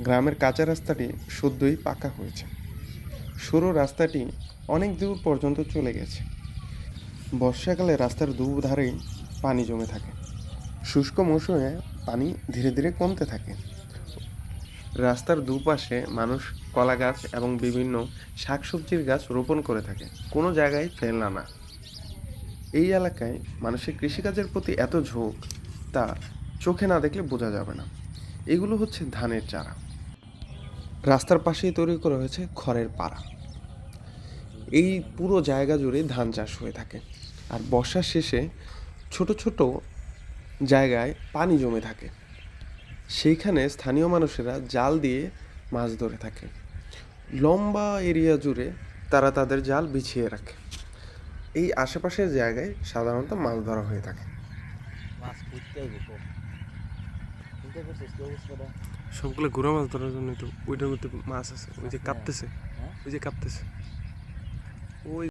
গ্রামের কাঁচা রাস্তাটি সদ্যই পাকা হয়েছে। সরু রাস্তাটি অনেক দূর পর্যন্ত চলে গেছে। বর্ষাকালে রাস্তার দুধারেই পানি জমে থাকে। শুষ্ক মৌসুমে পানি ধীরে ধীরে কমতে থাকে। রাস্তার দুপাশে মানুষ কলা গাছ এবং বিভিন্ন শাকসবজির গাছ রোপণ করে থাকে। কোনো জায়গায় ফেলনা না। এই এলাকায় মানুষের কৃষিকাজের প্রতি এত ঝোঁক তা চোখে না দেখলে বোঝা যাবে না। এগুলো হচ্ছে ধানের চারা। রাস্তার পাশেই তৈরি করা হয়েছে খড়ের পাড়া। এই পুরো জায়গা জুড়ে ধান চাষ হয়ে থাকে। আর বর্ষার শেষে ছোট ছোট জায়গায় পানি জমে থাকে। সেইখানে স্থানীয় মানুষেরা জাল দিয়ে মাছ ধরে থাকে। লম্বা এরিয়া জুড়ে তারা তাদের জাল বিছিয়ে রাখে। এই আশেপাশের জায়গায় সাধারণত মাছ ধরা হয়ে থাকে। মাছ সবগুলো ঘোরা মাছ ধরার জন্য তো ওইটার মধ্যে মাছ আছে ওই যে কাঁপতেছে হ্যাঁ। ওই যে কাঁপতেছে। ওই